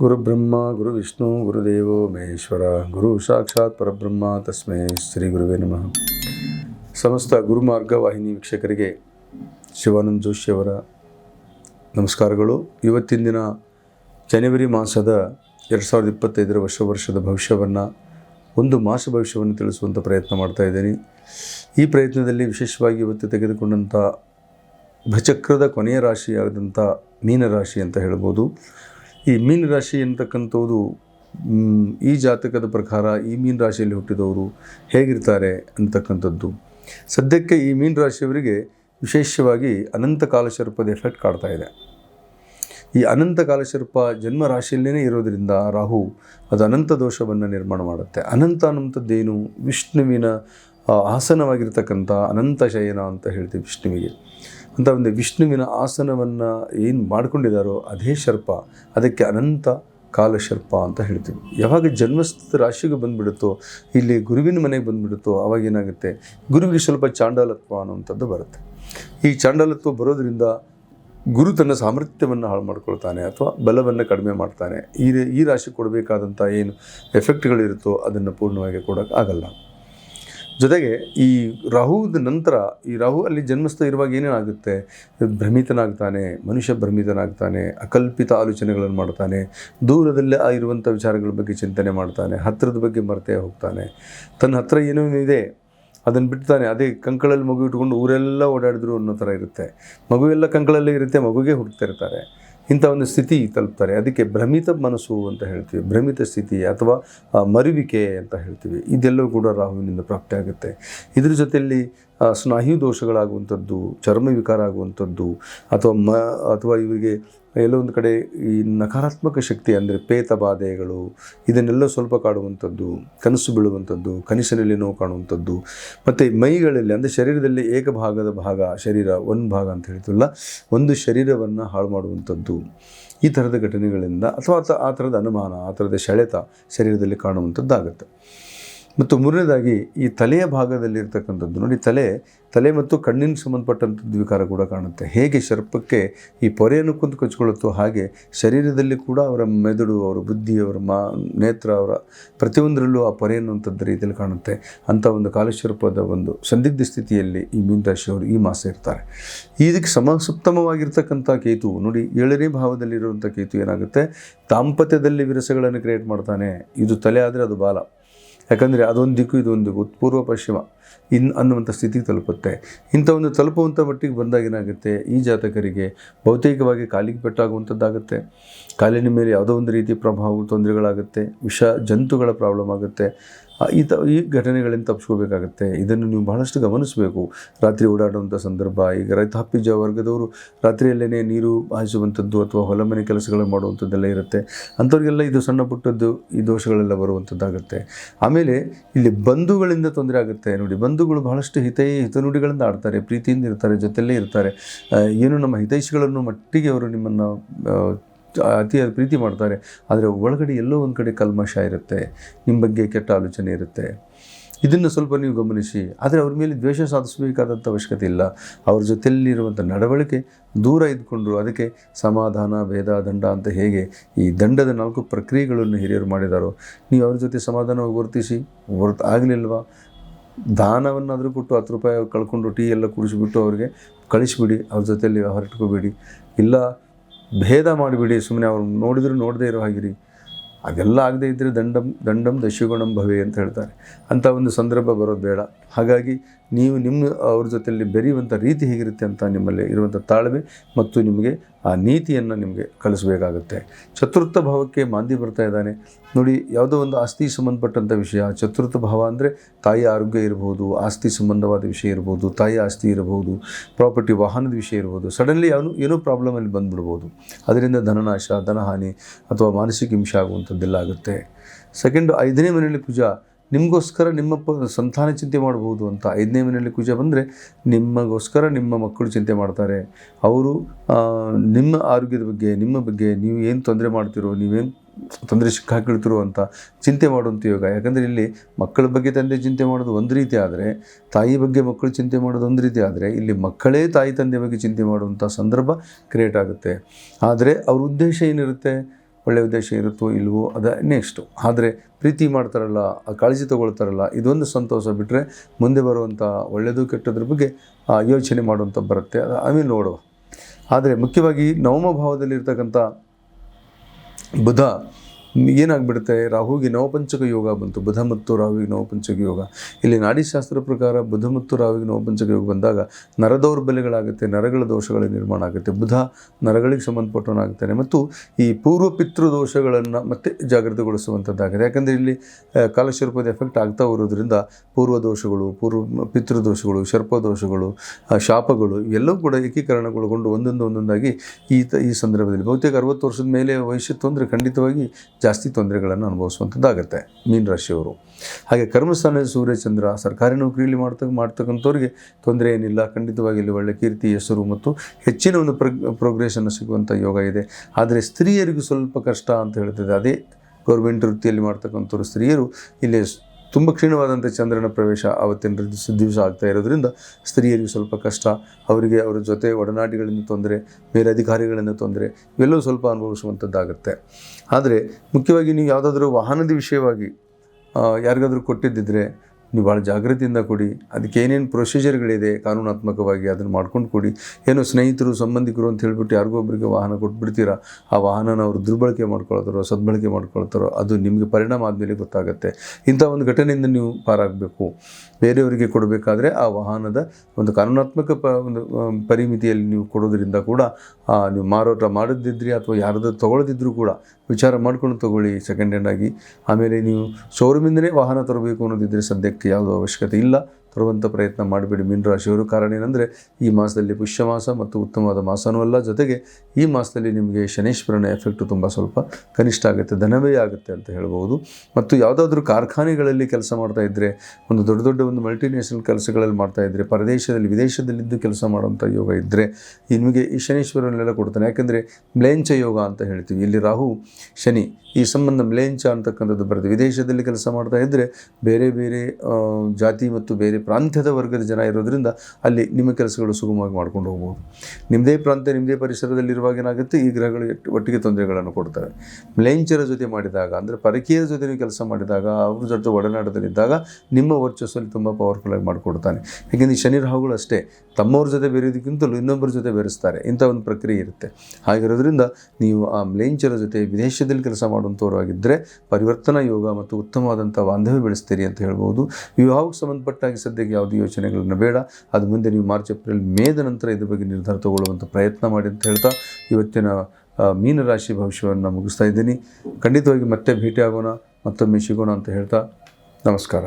ಗುರು ಬ್ರಹ್ಮ ಗುರು ವಿಷ್ಣು ಗುರುದೇವೋ ಮಹೇಶ್ವರ, ಗುರು ಸಾಕ್ಷಾತ್ ಪರಬ್ರಹ್ಮ ತಸ್ಮೈ ಶ್ರೀ ಗುರುವೇ ನಮಃ. ಸಮಸ್ತ ಗುರುಮಾರ್ಗ ವಾಹಿನಿ ವೀಕ್ಷಕರಿಗೆ ಶಿವಾನಂದ ಜೋಶಿಯವರ ನಮಸ್ಕಾರಗಳು. ಇವತ್ತಿನ ದಿನ ಜನವರಿ ಮಾಸದ ಎರಡು ಸಾವಿರದ ಇಪ್ಪತ್ತೈದರ ವರ್ಷ ವರ್ಷದ ಭವಿಷ್ಯವನ್ನು, ಒಂದು ಮಾಸ ಭವಿಷ್ಯವನ್ನು ತಿಳಿಸುವಂಥ ಪ್ರಯತ್ನ ಮಾಡ್ತಾ ಇದ್ದೀನಿ. ಈ ಪ್ರಯತ್ನದಲ್ಲಿ ವಿಶೇಷವಾಗಿ ಇವತ್ತು ತೆಗೆದುಕೊಂಡಂಥ ಭಚಕ್ರದ ಕೊನೆಯ ರಾಶಿಯಾದಂಥ ಮೀನರಾಶಿ ಅಂತ ಹೇಳ್ಬೋದು. ಈ ಮೀನರಾಶಿ ಅಂತಕ್ಕಂಥದ್ದು ಮ್, ಈ ಜಾತಕದ ಪ್ರಕಾರ ಈ ಮೀನ ರಾಶಿಯಲ್ಲಿ ಹುಟ್ಟಿದವರು ಹೇಗಿರ್ತಾರೆ ಅಂತಕ್ಕಂಥದ್ದು. ಸದ್ಯಕ್ಕೆ ಈ ಮೀನ ರಾಶಿಯವರಿಗೆ ವಿಶೇಷವಾಗಿ ಅನಂತ ಕಾಲಶರ್ಪದ ಎಫೆಕ್ಟ್ ಕಾಡ್ತಾ ಇದೆ. ಈ ಅನಂತ ಕಾಲಶರ್ಪ ಜನ್ಮ ರಾಶಿಯಲ್ಲೇ ಇರೋದರಿಂದ ರಾಹು ಅದು ಅನಂತ ದೋಷವನ್ನು ನಿರ್ಮಾಣ ಮಾಡುತ್ತೆ. ಅನಂತ ಅನ್ನುವಂಥದ್ದೇನು? ವಿಷ್ಣುವಿನ ಆಸನವಾಗಿರ್ತಕ್ಕಂಥ ಅನಂತ ಶಯನ ಅಂತ ಹೇಳ್ತೀವಿ ವಿಷ್ಣುವಿಗೆ. ಅಂತ ಒಂದು ವಿಷ್ಣುವಿನ ಆಸನವನ್ನು ಏನು ಮಾಡಿಕೊಂಡಿದ್ದಾರೋ ಅದೇ ಶರ್ಪ, ಅದಕ್ಕೆ ಅನಂತ ಕಾಲಶರ್ಪ ಅಂತ ಹೇಳ್ತೀವಿ. ಯಾವಾಗ ಜನ್ಮಸ್ಥ ರಾಶಿಗೆ ಬಂದುಬಿಡುತ್ತೋ, ಇಲ್ಲಿ ಗುರುವಿನ ಮನೆಗೆ ಬಂದುಬಿಡುತ್ತೋ, ಅವಾಗ ಏನಾಗುತ್ತೆ? ಗುರುವಿಗೆ ಸ್ವಲ್ಪ ಚಾಂಡಾಲತ್ವ ಅನ್ನುವಂಥದ್ದು ಬರುತ್ತೆ. ಈ ಚಾಂಡಾಲತ್ವ ಬರೋದರಿಂದ ಗುರು ತನ್ನ ಸಾಮರ್ಥ್ಯವನ್ನು ಹಾಳು ಮಾಡ್ಕೊಳ್ತಾನೆ ಅಥವಾ ಬಲವನ್ನು ಕಡಿಮೆ ಮಾಡ್ತಾನೆ. ಈ ಈ ರಾಶಿ ಕೊಡಬೇಕಾದಂಥ ಏನು ಎಫೆಕ್ಟ್ಗಳಿರುತ್ತೋ ಅದನ್ನು ಪೂರ್ಣವಾಗಿ ಕೊಡೋಕ್ಕಾಗಲ್ಲ. ಜೊತೆಗೆ ಈ ರಾಹುದ ನಂತರ, ಈ ರಾಹು ಅಲ್ಲಿ ಜನ್ಮಸ್ಥ ಇರುವಾಗ ಏನೇನಾಗುತ್ತೆ? ಭ್ರಮಿತನಾಗ್ತಾನೆ, ಮನುಷ್ಯ ಭ್ರಮಿತನಾಗ್ತಾನೆ, ಅಕಲ್ಪಿತ ಆಲೋಚನೆಗಳನ್ನು ಮಾಡ್ತಾನೆ, ದೂರದಲ್ಲೇ ಇರುವಂಥ ವಿಚಾರಗಳ ಬಗ್ಗೆ ಚಿಂತನೆ ಮಾಡ್ತಾನೆ, ಹತ್ತಿರದ ಬಗ್ಗೆ ಮರೆತೇ ಹೋಗ್ತಾನೆ. ತನ್ನ ಹತ್ರ ಏನೇನಿದೆ ಅದನ್ನು ಬಿಡ್ತಾನೆ. ಅದೇ ಕಂಕಳಲ್ಲಿ ಮಗು ಇಟ್ಕೊಂಡು ಊರೆಲ್ಲ ಓಡಾಡಿದ್ರು ಅನ್ನೋ ಥರ ಇರುತ್ತೆ. ಮಗು ಎಲ್ಲ ಕಂಕಳಲ್ಲೇ ಇರುತ್ತೆ, ಮಗುಗೆ ಹುಡ್ತಾ ಇರ್ತಾರೆ. ಇಂಥ ಒಂದು ಸ್ಥಿತಿ ತಲುಪ್ತಾರೆ. ಅದಕ್ಕೆ ಭ್ರಮಿತ ಮನಸ್ಸು ಅಂತ ಹೇಳ್ತೀವಿ. ಭ್ರಮಿತ ಸ್ಥಿತಿ ಅಥವಾ ಮರುವಿಕೆ ಅಂತ ಹೇಳ್ತೀವಿ. ಇದೆಲ್ಲವೂ ಕೂಡ ರಾಹುವಿನಿಂದ ಪ್ರಾಪ್ತಿ ಆಗುತ್ತೆ. ಇದ್ರ ಜೊತೆಯಲ್ಲಿ ಸ್ನಾಯು ದೋಷಗಳಾಗುವಂಥದ್ದು, ಚರ್ಮ ವಿಕಾರ ಆಗುವಂಥದ್ದು, ಅಥವಾ ಮ, ಅಥವಾ ಇವರಿಗೆ ಎಲ್ಲೊಂದು ಕಡೆ ಈ ನಕಾರಾತ್ಮಕ ಶಕ್ತಿ ಅಂದರೆ ಪೇತ ಬಾಧೆಗಳು, ಇದನ್ನೆಲ್ಲ ಸ್ವಲ್ಪ ಕಾಡುವಂಥದ್ದು, ಕನಸು ಬೀಳುವಂಥದ್ದು, ಕನಸಿನಲ್ಲಿ ನೋವು ಕಾಣುವಂಥದ್ದು, ಮತ್ತು ಮೈಗಳಲ್ಲಿ ಅಂದರೆ ಶರೀರದಲ್ಲಿ ಏಕಭಾಗದ ಭಾಗ, ಶರೀರ ಒಂದು ಭಾಗ ಅಂತ ಹೇಳ್ತಿಲ್ಲ ಒಂದು ಶರೀರವನ್ನು ಹಾಳು ಮಾಡುವಂಥದ್ದು, ಈ ಥರದ ಘಟನೆಗಳಿಂದ, ಅಥವಾ ಆ ಥರದ ಅನುಮಾನ, ಆ ಥರದ ಸೆಳೆತ ಶರೀರದಲ್ಲಿ ಕಾಣುವಂಥದ್ದಾಗುತ್ತೆ. ಮತ್ತು ಮೂರನೇದಾಗಿ ಈ ತಲೆಯ ಭಾಗದಲ್ಲಿ ಇರ್ತಕ್ಕಂಥದ್ದು ನೋಡಿ, ತಲೆ ತಲೆ ಮತ್ತು ಕಣ್ಣಿನ ಸಂಬಂಧಪಟ್ಟಂಥದ್ದು ವಿಕಾರ ಕೂಡ ಕಾಣುತ್ತೆ. ಹೇಗೆ ಸರ್ಪಕ್ಕೆ ಈ ಪೊರೆಯನ್ನು ಕುಂತು ಕಚ್ಕೊಳ್ಳುತ್ತೋ ಹಾಗೆ ಶರೀರದಲ್ಲಿ ಕೂಡ ಅವರ ಮೆದುಳು, ಅವರ ಬುದ್ಧಿ, ಅವರ ಮಾ, ನೇತ್ರ, ಅವರ ಪ್ರತಿಯೊಂದರಲ್ಲೂ ಆ ಪೊರೆ ಅನ್ನುವಂಥದ್ದು ರೀತಿಯಲ್ಲಿ ಕಾಣುತ್ತೆ. ಅಂಥ ಒಂದು ಕಾಲಶರ್ಪದ ಒಂದು ಸಂದಿಗ್ಧ ಸ್ಥಿತಿಯಲ್ಲಿ ಈ ಮೀನರಾಶಿಯವರು ಈ ಮಾಸ ಇರ್ತಾರೆ. ಇದಕ್ಕೆ ಸಮಸಪ್ತಮವಾಗಿರ್ತಕ್ಕಂಥ ಕೇತು, ನೋಡಿ, ಏಳನೇ ಭಾವದಲ್ಲಿರುವಂಥ ಕೇತು ಏನಾಗುತ್ತೆ? ದಾಂಪತ್ಯದಲ್ಲಿ ವಿರಸಗಳನ್ನು ಕ್ರಿಯೇಟ್ ಮಾಡ್ತಾನೆ. ಇದು ತಲೆ ಆದರೆ ಅದು ಬಾಲ. ಯಾಕಂದರೆ ಅದೊಂದು ದಿಕ್ಕು ಇದೊಂದು ದಿಕ್ಕು ಪೂರ್ವ ಪಶ್ಚಿಮ. ಇನ್ ಅನ್ನುವಂಥ ಸ್ಥಿತಿಗೆ ತಲುಪುತ್ತೆ. ಇಂಥ ಒಂದು ತಲುಪುವಂಥ ಮಟ್ಟಿಗೆ ಬಂದಾಗ ಏನಾಗುತ್ತೆ? ಈ ಜಾತಕರಿಗೆ ಭೌತಿಕವಾಗಿ ಕಾಲಿಗೆ ಪೆಟ್ಟಾಗುವಂಥದ್ದಾಗುತ್ತೆ. ಕಾಲಿನ ಮೇಲೆ ಯಾವುದೋ ಒಂದು ರೀತಿ ಪ್ರಭಾವ, ತೊಂದರೆಗಳಾಗುತ್ತೆ. ವಿಷ, ಜಂತುಗಳ ಪ್ರಾಬ್ಲಮ್ ಆಗುತ್ತೆ. ಈ ತ, ಈ ಘಟನೆಗಳಿಂದ ತಪ್ಪಿಸ್ಕೋಬೇಕಾಗತ್ತೆ ಇದನ್ನು ನೀವು ಬಹಳಷ್ಟು ಗಮನಿಸಬೇಕು. ರಾತ್ರಿ ಓಡಾಡುವಂಥ ಸಂದರ್ಭ, ಈಗ ರೈತಾಪಿ ವರ್ಗದವರು ರಾತ್ರಿಯಲ್ಲೇ ನೀರು ಹಾಯಿಸುವಂಥದ್ದು ಅಥವಾ ಹೊಲ ಮನೆ ಕೆಲಸಗಳನ್ನು ಮಾಡುವಂಥದ್ದೆಲ್ಲ ಇರುತ್ತೆ. ಅಂಥವ್ರಿಗೆಲ್ಲ ಇದು ಸಣ್ಣ ಪುಟ್ಟದ್ದು ಈ ದೋಷಗಳೆಲ್ಲ ಬರುವಂಥದ್ದಾಗುತ್ತೆ. ಆಮೇಲೆ ಇಲ್ಲಿ ಬಂಧುಗಳಿಂದ ತೊಂದರೆ ಆಗುತ್ತೆ. ನೋಡಿ ಬಂಧುಗಳು ಬಹಳಷ್ಟು ಹಿತೈ ಹಿತನುಡಿಗಳಿಂದ ಆಡ್ತಾರೆ, ಪ್ರೀತಿಯಿಂದ ಇರ್ತಾರೆ, ಜೊತೆಯಲ್ಲೇ ಇರ್ತಾರೆ. ಏನು ನಮ್ಮ ಹಿತೈಷಿಗಳನ್ನು ಮಟ್ಟಿಗೆ ಅವರು ನಿಮ್ಮನ್ನು ಅತಿಯಾದ ಪ್ರೀತಿ ಮಾಡ್ತಾರೆ. ಆದರೆ ಒಳಗಡೆ ಎಲ್ಲೋ ಒಂದು ಕಡೆ ಕಲ್ಮಶ ಇರುತ್ತೆ ನಿಮ್ಮ ಬಗ್ಗೆ ಕೆಟ್ಟ ಆಲೋಚನೆ ಇರುತ್ತೆ. ಇದನ್ನು ಸ್ವಲ್ಪ ನೀವು ಗಮನಿಸಿ. ಆದರೆ ಅವ್ರ ಮೇಲೆ ದ್ವೇಷ ಸಾಧಿಸಬೇಕಾದಂಥ ಅವಶ್ಯಕತೆ ಇಲ್ಲ. ಅವ್ರ ಜೊತೆಯಲ್ಲಿರುವಂಥ ನಡವಳಿಕೆ ದೂರ ಇದ್ಕೊಂಡ್ರು ಅದಕ್ಕೆ ಸಮಾಧಾನ, ಭೇದ, ದಂಡ ಅಂತ ಹೇಗೆ ಈ ದಂಡದ ನಾಲ್ಕು ಪ್ರಕ್ರಿಯೆಗಳನ್ನು ಹಿರಿಯರು ಮಾಡಿದಾರೋ, ನೀವು ಅವ್ರ ಜೊತೆ ಸಮಾಧಾನವಾಗಿ ವರ್ತಿಸಿ, ವರ್ತ ಆಗಲಿಲ್ವಾ? ದಾನವನ್ನಾದರೂ ಕೊಟ್ಟು ಹತ್ತು ರೂಪಾಯಿ ಕಳ್ಕೊಂಡು ಟೀ ಎಲ್ಲ ಕುಡಿಸಿಬಿಟ್ಟು ಅವರಿಗೆ ಕಳಿಸಿಬಿಡಿ, ಅವ್ರ ಜೊತೆಯಲ್ಲಿ ಹೊರಟ್ಕೋಬೇಡಿ. ಇಲ್ಲ, ಭೇದ ಮಾಡಿಬಿಡಿ ಸುಮ್ಮನೆ ಅವ್ರು ನೋಡಿದ್ರು ನೋಡದೇ ಇರೋ ಹಾಗಿರಿ. ಅದೆಲ್ಲ ಆಗದೇ ಇದ್ದರೆ ದಂಡಂ ದಂಡಂ ದಶಗುಣಂ ಭವೆ ಅಂತ ಹೇಳ್ತಾರೆ. ಅಂಥ ಒಂದು ಸಂದರ್ಭ ಬರೋದು ಬೇಡ. ಹಾಗಾಗಿ ನೀವು ನಿಮ್ಮ ಅವ್ರ ಜೊತೆಯಲ್ಲಿ ಬೆರೆಯುವಂಥ ರೀತಿ ಹೇಗಿರುತ್ತೆ ಅಂತ ನಿಮ್ಮಲ್ಲಿ ಇರುವಂಥ ತಾಳ್ಮೆ ಮತ್ತು ನಿಮಗೆ ಆ ನೀತಿಯನ್ನು ನಿಮಗೆ ಕಲಿಸಬೇಕಾಗುತ್ತೆ. ಚತುರ್ಥ ಭಾವಕ್ಕೆ ಮಾಂದಿ ಬರ್ತಾ ಇದ್ದಾನೆ. ನೋಡಿ, ಯಾವುದೋ ಒಂದು ಆಸ್ತಿ ಸಂಬಂಧಪಟ್ಟಂಥ ವಿಷಯ. ಚತುರ್ಥ ಭಾವ ಅಂದರೆ ತಾಯಿ ಆರೋಗ್ಯ ಇರ್ಬೋದು, ಆಸ್ತಿ ಸಂಬಂಧವಾದ ವಿಷಯ ಇರ್ಬೋದು ತಾಯಿ ಆಸ್ತಿ ಇರಬಹುದು, ಪ್ರಾಪರ್ಟಿ, ವಾಹನದ ವಿಷಯ ಇರ್ಬೋದು. ಸಡನ್ಲಿ ಅವನು ಏನೋ ಪ್ರಾಬ್ಲಮಲ್ಲಿ ಬಂದ್ಬಿಡ್ಬೋದು. ಅದರಿಂದ ಧನನಾಶ, ಧನಹಾನಿ ಅಥವಾ ಮಾನಸಿಕ ಹಿಂಸೆ ಆಗುವಂಥದ್ದೆಲ್ಲ ಆಗುತ್ತೆ. ಸೆಕೆಂಡ್ ಐದನೇ ಮನೆಯಲ್ಲಿ ಕುಜ ನಿಮಗೋಸ್ಕರ ನಿಮ್ಮ ಪ ಸಂತಾನ ಚಿಂತೆ ಮಾಡ್ಬೋದು ಅಂತ ಐದನೇ ಮನೆಯಲ್ಲಿ ಕುಜ ಬಂದರೆ ನಿಮಗೋಸ್ಕರ ನಿಮ್ಮ ಮಕ್ಕಳು ಚಿಂತೆ ಮಾಡ್ತಾರೆ. ಅವರು ನಿಮ್ಮ ಆರೋಗ್ಯದ ಬಗ್ಗೆ, ನಿಮ್ಮ ಬಗ್ಗೆ ನೀವು ಏನು ತೊಂದರೆ ಮಾಡ್ತಿರೋ, ನೀವೇನು ತೊಂದರೆ ಸಿಕ್ಕಾಕಿಳ್ತಿರೋ ಅಂತ ಚಿಂತೆ ಮಾಡುವಂಥ ಯೋಗ. ಯಾಕಂದರೆ ಇಲ್ಲಿ ಮಕ್ಕಳ ಬಗ್ಗೆ ತಂದೆ ಚಿಂತೆ ಮಾಡೋದು ಒಂದು ರೀತಿ ಆದರೆ, ತಾಯಿ ಬಗ್ಗೆ ಮಕ್ಕಳು ಚಿಂತೆ ಮಾಡೋದು ಒಂದು ರೀತಿ ಆದರೆ, ಇಲ್ಲಿ ಮಕ್ಕಳೇ ತಾಯಿ ತಂದೆ ಬಗ್ಗೆ ಚಿಂತೆ ಮಾಡುವಂಥ ಸಂದರ್ಭ ಕ್ರಿಯೇಟ್ ಆಗುತ್ತೆ. ಆದರೆ ಅವ್ರ ಉದ್ದೇಶ ಏನಿರುತ್ತೆ? ಒಳ್ಳೆಯ ಉದ್ದೇಶ ಇರುತ್ತೋ ಇಲ್ವೋ ಅದ ನೆಕ್ಸ್ಟು ಆದರೆ ಪ್ರೀತಿ ಮಾಡ್ತಾರಲ್ಲ ಕಾಳಜಿ ತೊಗೊಳ್ತಾರಲ್ಲ, ಇದೊಂದು ಸಂತೋಷ ಬಿಟ್ಟರೆ ಮುಂದೆ ಬರುವಂಥ ಒಳ್ಳೆಯದು ಕೆಟ್ಟದ್ರ ಬಗ್ಗೆ ಯೋಚನೆ ಮಾಡುವಂಥ ಬರುತ್ತೆ. ಆಮೇಲೆ ನೋಡುವ. ಆದರೆ ಮುಖ್ಯವಾಗಿ ನವಮ ಭಾವದಲ್ಲಿರ್ತಕ್ಕಂಥ ಬುಧ ಏನಾಗ್ಬಿಡುತ್ತೆ? ರಾಹುಗೆ ನವಪಂಚಕ ಯೋಗ ಬಂತು. ಬುಧ ಮತ್ತು ರಾಹುವಿಗೆ ನವಪಂಚಕ ಯೋಗ. ಇಲ್ಲಿ ನಾಡಿಶಾಸ್ತ್ರ ಪ್ರಕಾರ ಬುಧ ಮತ್ತು ರಾಹುವಿಗೆ ನವಪಂಚಕ ಯೋಗ ಬಂದಾಗ ನರದೌರ್ಬಲ್ಯಗಳಾಗುತ್ತೆ ನರಗಳ ದೋಷಗಳ ನಿರ್ಮಾಣ ಆಗುತ್ತೆ. ಬುಧ ನರಗಳಿಗೆ ಸಂಬಂಧಪಟ್ಟವನಾಗುತ್ತಾನೆ ಮತ್ತು ಈ ಪೂರ್ವ ಪಿತೃ ದೋಷಗಳನ್ನು ಮತ್ತೆ ಜಾಗೃತಗೊಳಿಸುವಂಥದ್ದಾಗಿದೆ. ಯಾಕಂದರೆ ಇಲ್ಲಿ ಕಾಲಶಿಲ್ಪದ ಎಫೆಕ್ಟ್ ಆಗ್ತಾ ಇರೋದ್ರಿಂದ ಪೂರ್ವ ದೋಷಗಳು ಪೂರ್ವ ಪಿತೃದೋಷಗಳು ಸರ್ಪದೋಷಗಳು ಆ, ಶಾಪಗಳು ಇವೆಲ್ಲವೂ ಕೂಡ ಏಕೀಕರಣಗೊಳಗೊಂಡು ಒಂದೊಂದು ಒಂದೊಂದಾಗಿ ಈ ಈ ಸಂದರ್ಭದಲ್ಲಿ ಬಹುತೇಕ ಅರವತ್ತು ವರ್ಷದ ಮೇಲೆ ವಯಸ್ಸಿತ್ತು ತೊಂದರೆ ಖಂಡಿತವಾಗಿ ಜಾಸ್ತಿ ತೊಂದರೆಗಳನ್ನು ಅನುಭವಿಸುವಂಥದ್ದಾಗುತ್ತೆ ರಾಶಿಯವರು. ಹಾಗೆ ಕರ್ಮಸ್ಥಾನದ ಸೂರ್ಯಚಂದ್ರ ಸರ್ಕಾರಿ ನೌಕರಿಯಲ್ಲಿ ಮಾಡ್ತಕ್ಕ ಮಾಡ್ತಕ್ಕಂಥವ್ರಿಗೆ ತೊಂದರೆ ಏನಿಲ್ಲ, ಖಂಡಿತವಾಗಿ ಇಲ್ಲಿ ಒಳ್ಳೆ ಕೀರ್ತಿ, ಹೆಸರು ಮತ್ತು ಹೆಚ್ಚಿನ ಒಂದು ಪ್ರಗ್ ಪ್ರೋಗ್ರೆಷನ್ ಸಿಗುವಂಥ ಯೋಗ ಇದೆ. ಆದರೆ ಸ್ತ್ರೀಯರಿಗೂ ಸ್ವಲ್ಪ ಕಷ್ಟ ಅಂತ ಹೇಳ್ತಿದೆ ಅದೇ ಗೌರ್ಮೆಂಟ್ ವೃತ್ತಿಯಲ್ಲಿ ಮಾಡ್ತಕ್ಕಂಥವ್ರು ಸ್ತ್ರೀಯರು, ಇಲ್ಲಿ ತುಂಬ ಕ್ಷೀಣವಾದಂಥ ಚಂದ್ರನ ಪ್ರವೇಶ ಆವತ್ತಿನ ದಿವಸ ದಿವಸ ಆಗ್ತಾ ಇರೋದ್ರಿಂದ ಸ್ತ್ರೀಯರಿಗೆ ಸ್ವಲ್ಪ ಕಷ್ಟ, ಅವರಿಗೆ ಅವರ ಜೊತೆ ಒಡನಾಟಿಗಳಿಂದ ತೊಂದರೆ, ಬೇರೆ ಅಧಿಕಾರಿಗಳಿಂದ ತೊಂದರೆ, ಇವೆಲ್ಲವೂ ಸ್ವಲ್ಪ ಅನುಭವಿಸುವಂಥದ್ದಾಗುತ್ತೆ. ಆದರೆ ಮುಖ್ಯವಾಗಿ ನೀವು ಯಾವುದಾದ್ರೂ ವಾಹನದ ವಿಷಯವಾಗಿ ಯಾರಿಗಾದ್ರೂ ಕೊಟ್ಟಿದ್ದಿದ್ರೆ ನೀವು ಭಾಳ ಜಾಗೃತಿಯಿಂದ ಕೊಡಿ. ಅದಕ್ಕೆ ಏನೇನು ಪ್ರೊಸೀಜರ್ಗಳಿದೆ ಕಾನೂನಾತ್ಮಕವಾಗಿ ಅದನ್ನು ಮಾಡ್ಕೊಂಡು ಕೊಡಿ. ಏನೋ ಸ್ನೇಹಿತರು, ಸಂಬಂಧಿಕರು ಅಂತ ಹೇಳಿಬಿಟ್ಟು ಯಾರಿಗೋ ಒಬ್ಬರಿಗೆ ವಾಹನ ಕೊಟ್ಬಿಡ್ತೀರಾ? ಆ ವಾಹನನ ಅವರು ದುರ್ಬಳಕೆ ಮಾಡ್ಕೊಳ್ತಾರೋ, ಸದ್ಬಳಕೆ ಮಾಡ್ಕೊಳ್ತಾರೋ, ಅದು ನಿಮಗೆ ಪರಿಣಾಮ ಆದಮೇಲೆ ಗೊತ್ತಾಗುತ್ತೆ. ಇಂಥ ಒಂದು ಘಟನೆಯಿಂದ ನೀವು ಪಾರಾಗಬೇಕು. ಬೇರೆಯವರಿಗೆ ಕೊಡಬೇಕಾದ್ರೆ ಆ ವಾಹನದ ಒಂದು ಕಾನೂನಾತ್ಮಕ ಪ, ಒಂದು ಪರಿಮಿತಿಯಲ್ಲಿ ನೀವು ಕೊಡೋದ್ರಿಂದ ಕೂಡ ನೀವು ಮಾರಾಟ ಮಾಡದಿದ್ರಿ ಅಥವಾ ಯಾರಾದರೂ ತೊಗೊಳ್ದಿದ್ರು ಕೂಡ ವಿಚಾರ ಮಾಡ್ಕೊಂಡು ತಗೊಳ್ಳಿ ಸೆಕೆಂಡ್ ಹ್ಯಾಂಡ್ ಆಗಿ. ಆಮೇಲೆ ನೀವು ಶೋರೂಮಿಂದಲೇ ವಾಹನ ತರಬೇಕು ಅನ್ನೋದಿದ್ದರೆ ಸದ್ಯಕ್ಕೆ ಯಾವುದೋ ಅವಶ್ಯಕತೆ ಇಲ್ಲ. ತರುವಂಥ ಪ್ರಯತ್ನ ಮಾಡಬೇಡಿ. ಮೀನರಾಶಿಯವರು ಕಾರಣ ಏನಂದರೆ, ಈ ಮಾಸದಲ್ಲಿ ಪುಷ್ಯ ಮಾಸ ಮತ್ತು ಉತ್ತಮವಾದ ಮಾಸನೂ ಅಲ್ಲ. ಜೊತೆಗೆ ಈ ಮಾಸದಲ್ಲಿ ನಿಮಗೆ ಶನೇಶ್ವರನ ಎಫೆಕ್ಟು ತುಂಬ ಸ್ವಲ್ಪ ಕನಿಷ್ಠ ಆಗುತ್ತೆ ಧನವೇ ಆಗುತ್ತೆ ಅಂತ ಹೇಳ್ಬೋದು ಮತ್ತು ಯಾವುದಾದ್ರೂ ಕಾರ್ಖಾನೆಗಳಲ್ಲಿ ಕೆಲಸ ಮಾಡ್ತಾ ಇದ್ದರೆ ಒಂದು ದೊಡ್ಡ ದೊಡ್ಡ ಒಂದು ಮಲ್ಟಿನ್ಯಾಷನಲ್ ಕೆಲಸಗಳಲ್ಲಿ ಮಾಡ್ತಾ ಇದ್ದರೆ ಪರದೇಶದಲ್ಲಿ, ವಿದೇಶದಲ್ಲಿದ್ದು ಕೆಲಸ ಮಾಡುವಂಥ ಯೋಗ ಇದ್ದರೆ ನಿಮಗೆ ಈ ಶನೀಶ್ವರನೆಲ್ಲ ಕೊಡ್ತಾನೆ. ಯಾಕೆಂದರೆ ಮ್ಲೇಂಚ ಯೋಗ ಅಂತ ಹೇಳ್ತೀವಿ. ಇಲ್ಲಿ ರಾಹು, ಶನಿ, ಈ ಸಂಬಂಧ ಮ್ಲೇಂಚ ಅಂತಕ್ಕಂಥದ್ದು ಬರುತ್ತೆ. ವಿದೇಶದಲ್ಲಿ ಕೆಲಸ ಮಾಡ್ತಾ ಇದ್ದರೆ ಬೇರೆ ಬೇರೆ ಜಾತಿ ಮತ್ತು ಬೇರೆ ಪ್ರಾಂತ್ಯದ ವರ್ಗದ ಜನ ಇರೋದ್ರಿಂದ ಅಲ್ಲಿ ನಿಮ್ಮ ಕೆಲಸಗಳು ಸುಗಮವಾಗಿ ಮಾಡ್ಕೊಂಡು ಹೋಗ್ಬೋದು. ನಿಮ್ಮದೇ ಪ್ರಾಂತ್ಯ ನಿಮ್ಮದೇ ಪರಿಸರದಲ್ಲಿರುವಾಗ ಏನಾಗುತ್ತೆ? ಈ ಗ್ರಹಗಳು ಒಟ್ಟಿಗೆ ತೊಂದರೆಗಳನ್ನು ಕೊಡ್ತವೆ. ಮ್ಲೇಂಚರ ಜೊತೆ ಮಾಡಿದಾಗ, ಅಂದರೆ ಪರಕೀಯರ ಜೊತೆ ಕೆಲಸ ಮಾಡಿದಾಗ, ಅವ್ರ ಜೊತೆ ಒಡನಾಟದಲ್ಲಿದ್ದಾಗ ನಿಮ್ಮ ವರ್ಚಸ್ಸಲ್ಲಿ ತುಂಬ ಪವರ್ಫುಲ್ಲಾಗಿ ಮಾಡಿಕೊಡ್ತಾನೆ. ಯಾಕೆಂದರೆ ಈ ಶನಿ ರಾಹುಗಳು ಅಷ್ಟೇ, ತಮ್ಮವ್ರ ಜೊತೆ ಬೇರೆಯೋದಕ್ಕಿಂತಲೂ ಇನ್ನೊಬ್ಬರ ಜೊತೆ ಬೆರೆಸ್ತಾರೆ. ಇಂಥ ಒಂದು ಪ್ರಕ್ರಿಯೆ ಇರುತ್ತೆ. ಹಾಗಿರೋದ್ರಿಂದ ನೀವು ಆ ಮ್ಲೇಂಚರ ಜೊತೆ ವಿದೇಶದಲ್ಲಿ ಕೆಲಸ ಮಾಡುವಂಥವ್ರು ಆಗಿದ್ದರೆ ಪರಿವರ್ತನಾ ಯೋಗ ಮತ್ತು ಉತ್ತಮವಾದಂಥ ಬಾಂಧವ್ಯ ಬೆಳೆಸ್ತೀರಿ ಅಂತ ಹೇಳ್ಬೋದು. ವಿವಾಹಕ್ಕೆ ಸಂಬಂಧಪಟ್ಟಾಗಿ ಸದ್ಯಕ್ಕೆ ಯಾವುದೇ ಯೋಚನೆಗಳನ್ನು ಬೇಡ. ಅದು ಮುಂದೆ ನೀವು ಮಾರ್ಚ್, ಏಪ್ರಿಲ್, ಮೇದ ನಂತರ ಇದ್ರ ಬಗ್ಗೆ ನಿರ್ಧಾರ ತಗೊಳ್ಳುವಂಥ ಪ್ರಯತ್ನ ಮಾಡಿ ಅಂತ ಹೇಳ್ತಾ ಇವತ್ತಿನ ಮೀನರಾಶಿ ಭವಿಷ್ಯವನ್ನು ಮುಗಿಸ್ತಾ ಇದ್ದೀನಿ. ಖಂಡಿತವಾಗಿ ಮತ್ತೆ ಭೇಟಿಯಾಗೋಣ, ಮತ್ತೊಮ್ಮೆ ಸಿಗೋಣ ಅಂತ ಹೇಳ್ತಾ ನಮಸ್ಕಾರ.